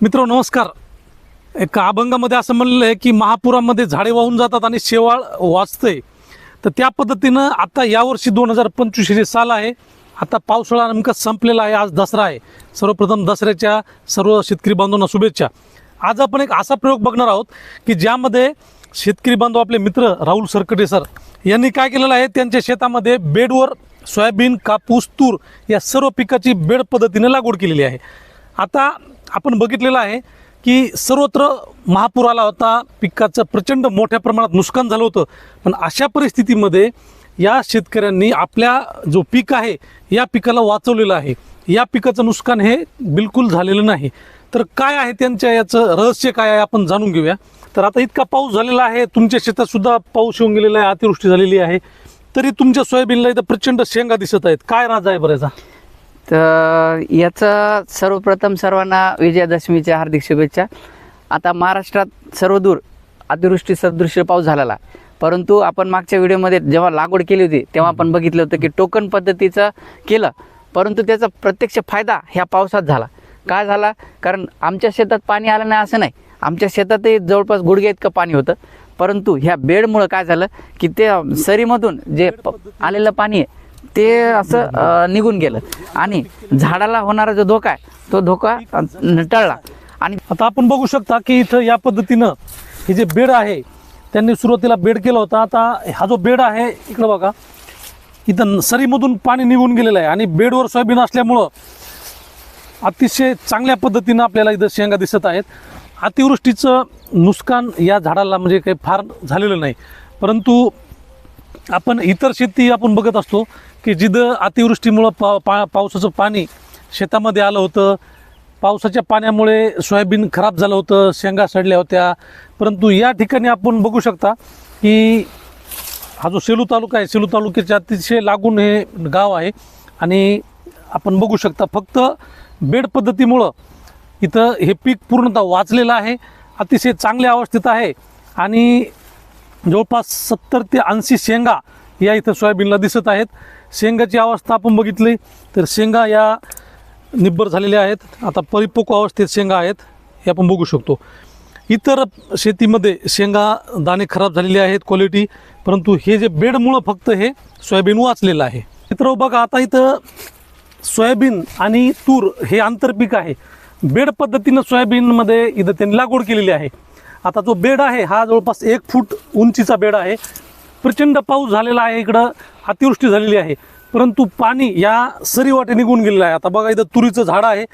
मित्र नमस्कार. एका अभंगामध्ये असं म्हणलेलं आहे की महापुरामध्ये झाडे वाहून जातात आणि शेवाळ वाचते तर त्या पद्धतीनं आता यावर्षी दोन हजार पंचवीस हे साल आहे आता पावसाळा नेमका संपलेला आहे आज दसरा आहे. सर्वप्रथम दसऱ्याच्या सर्व शेतकरी बांधवांना शुभेच्छा. आज आपण एक असा प्रयोग बघणार आहोत की ज्यामध्ये शेतकरी बांधव आपले मित्र राहुल सरकटे सर यांनी काय केलेलं आहे? त्यांच्या शेतामध्ये बेडवर सोयाबीन कापूस तूर या सर्व पिकाची बेड पद्धतीने लागवड केलेली आहे. आता आपण बघितलेलं आहे की सर्वत्र महापूर आला होता. पिकाचं प्रचंड मोठ्या प्रमाणात नुकसान झालं होतं. पण अशा परिस्थितीमध्ये या शेतकऱ्यांनी आपल्या जो पीक आहे या पिकाला वाचवलेलं आहे. या पिकाचं नुकसान हे बिलकुल झालेलं नाही. तर काय आहे त्यांच्या याचं रहस्य काय आहे आपण जाणून घेऊया. तर आता इतका पाऊस झालेला आहे तुमच्या शेतात सुद्धा पाऊस येऊन गेलेला आहे अतिवृष्टी झालेली आहे. तरी तुमच्या सोयाबीनला इथं प्रचंड शेंगा दिसत आहेत. काय राजा आहे बऱ्याचा तर याचं सर्वप्रथम सर्वांना विजयादशमीच्या हार्दिक शुभेच्छा. आता महाराष्ट्रात सर्वदूर अतिवृष्टी सदृश्य पाऊस झालेला परंतु आपण मागच्या व्हिडिओमध्ये जेव्हा लागवड केली होती तेव्हा आपण बघितलं होतं की टोकन पद्धतीचं केलं. परंतु त्याचा प्रत्यक्ष फायदा ह्या पावसात झाला. काय झाला? कारण आमच्या शेतात पाणी आलं नाही असं नाही. आमच्या शेतातही जवळपास गुडघे इतकं पाणी होतं. परंतु ह्या बेडमुळं काय झालं की ते सरीमधून जे आलेलं पाणी आहे ते असं निघून गेलं. आणि झाडाला होणारा जो धोका आहे तो धोका अ, टळला. आणि आता आपण बघू शकता की इथं या पद्धतीनं हे जे बेड आहे त्यांनी सुरुवातीला बेड केला होता. आता हा जो बेड आहे इकडं बघा. इथं सरीमधून पाणी निघून गेलेलं आहे. आणि बेडवर सोयाबीन असल्यामुळं अतिशय चांगल्या पद्धतीनं आपल्याला इथं शेंगा दिसत आहेत. अतिवृष्टीचं नुकसान या झाडाला म्हणजे काही फार झालेलं नाही. परंतु आपण इतर शेती आपण बघत असतो की जिथं अतिवृष्टीमुळं पा पा पावसाचं पाणी शेतामध्ये आलं होतं. पावसाच्या पाण्यामुळे सोयाबीन खराब झालं होतं शेंगा सडल्या होत्या. परंतु या ठिकाणी आपण बघू शकता की हा जो सेलू तालुका आहे सेलू तालुक्याच्या अतिशय लागून हे गाव आहे. आणि आपण बघू शकता फक्त बेड पद्धतीमुळं इथं हे पीक पूर्णतः वाचलेलं आहे. अतिशय चांगल्या अवस्थेत आहे. आणि जवळपास सत्तर ते ऐंशी शेंगा या इथं सोयाबीनला दिसत आहेत. शेंगाची अवस्था आपण बघितली तर शेंगा या निब्बर झालेल्या आहेत. आता परिपक्व अवस्थेत शेंगा आहेत हे आपण बघू शकतो. इतर शेतीमध्ये शेंगा दाणे खराब झालेले आहेत क्वालिटी परंतु हे जे बेडमुळं फक्त हे सोयाबीन वाचलेलं आहे. मित्र बघा आता इथं सोयाबीन आणि तूर हे आंतरपीक आहे. बेड पद्धतीनं सोयाबीनमध्ये इथं त्यांनी लागवड केलेली आहे. आता जो बेड आहे हा जवळपास एक फूट उंचीचा बेड आहे. प्रचंड पाऊस झालेला आहे इकडं अतिवृष्टी झालेली आहे. परंतु पाणी या सरीवाटे निघून गेलेलं आहे. आता बघा इथं तुरीचं झाड आहे.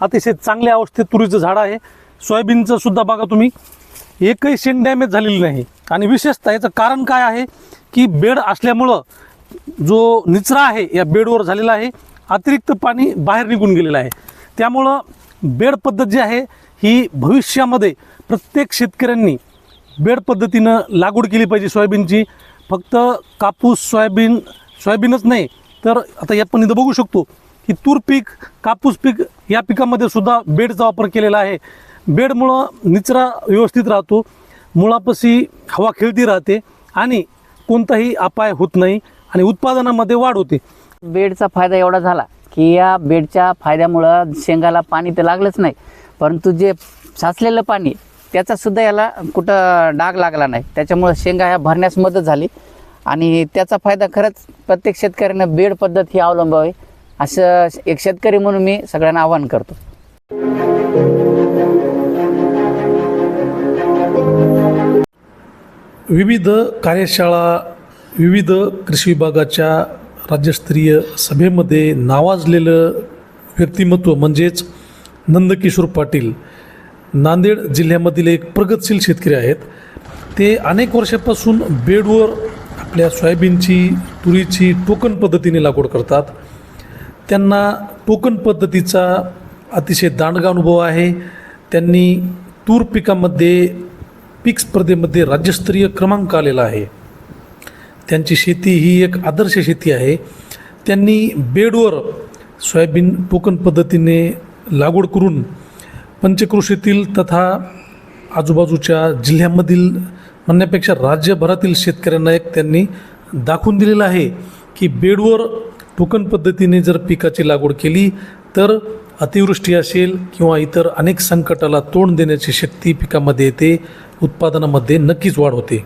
अतिशय चांगल्या अवस्थेत तुरीचं झाड आहे. सोयाबीनचं सुद्धा बघा तुम्ही. एकही शेण डॅमेज झालेली नाही. आणि विशेषतः याचं कारण काय आहे की बेड असल्यामुळं जो निचरा आहे या बेडवर झालेला आहे अतिरिक्त पाणी बाहेर निघून गेलेलं आहे. त्यामुळं बेड पद्धत जी आहे ही भविष्यामध्ये प्रत्येक शेतकऱ्यांनी बेड पद्धतीनं लागवड केली पाहिजे सोयाबीनची. फक्त कापूस सोयाबीन सोयाबीनच नाही तर आता आपण इथं बघू शकतो की तूर पीक कापूस पीक या पिकामध्ये सुद्धा बेडचा वापर केलेला आहे. बेडमुळं निचरा व्यवस्थित राहतो मुळापाशी हवा खेळती राहते आणि कोणताही अपाय होत नाही आणि उत्पादनामध्ये वाढ होते. बेडचा फायदा एवढा झाला की या बेडच्या फायद्यामुळं शेंगाला पाणी तर लागलंच नाही. परंतु जे साचलेलं पाणी त्याचा सुद्धा याला कुठं डाग लागला नाही. त्याच्यामुळं शेंगा ह्या भरण्यास मदत झाली. आणि त्याचा फायदा खरंच प्रत्येक शेतकऱ्यानं बेड पद्धत ही अवलंबावी असं एक शेतकरी म्हणून मी सगळ्यांना आवाहन करतो. विविध कार्यशाळा विविध कृषी विभागाच्या राज्यस्तरीय सभेमध्ये नावाजलेलं व्यक्तिमत्व म्हणजेच नंदकिशोर पाटील नांदेड जिल्ह्यामधील एक प्रगतशील शेतकरी आहेत. ते अनेक वर्षापासून बेडवर आपल्या सोयाबीनची तुरीची टोकन पद्धतीने लागवड करतात. त्यांना टोकन पद्धतीचा अतिशय दांडगा अनुभव आहे. त्यांनी तूर पिकामध्ये पीक स्पर्धेमध्ये राज्यस्तरीय क्रमांक आलेला आहे. त्यांची शेती ही एक आदर्श शेती आहे. त्यांनी बेडवर सोयाबीन टोकन पद्धतीने लागवड करून पंचकृषीतील तथा आजूबाजूच्या जिल्ह्यामधील म्हणण्यापेक्षा राज्यभरातील शेतकऱ्यांना एक त्यांनी दाखवून दिलेलं आहे की बेडवर टोकन पद्धतीने जर पिकाची लागवड केली तर अतिवृष्टी असेल किंवा इतर अनेक संकटाला तोंड देण्याची शक्ती पिकामध्ये येते उत्पादनामध्ये नक्कीच वाढ होते.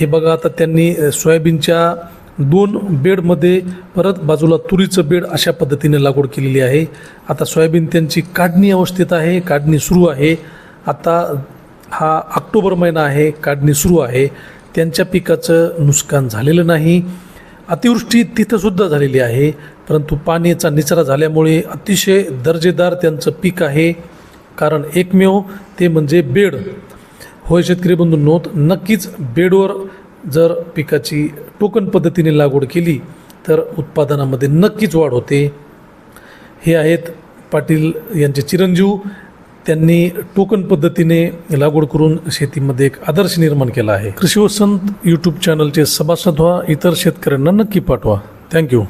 हे बघा आता त्यांनी सोयाबीनच्या दोन बेडमध्ये परत बाजूला तुरीचं बेड अशा पद्धतीने लागवड केलेली आहे. आता सोयाबीन त्यांची काढणी अवस्थेत आहे काढणी सुरू आहे. आता हा ऑक्टोबर महिना आहे काढणी सुरू आहे. त्यांच्या पिकाचं नुकसान झालेलं नाही. अतिवृष्टी तिथंसुद्धा झालेली आहे परंतु पाण्याचा निचरा झाल्यामुळे अतिशय दर्जेदार त्यांचं पीक आहे. कारण एकमेव ते म्हणजे बेड. होय शेतकरी बंधू नोंद नक्कीच बेडवर जर पिकाची टोकन पद्धतीने लागवड केली तर उत्पादनामध्ये नक्कीच वाढ होते. हे आहेत पाटील यांचे चिरंजीव. त्यांनी टोकन पद्धतीने लागवड करून शेतीमध्ये एक आदर्श निर्माण केला आहे. कृषी वसंत यूट्यूब चॅनलचे सभासद व्हा इतर शेतकऱ्यांना नक्की पाठवा. थँक्यू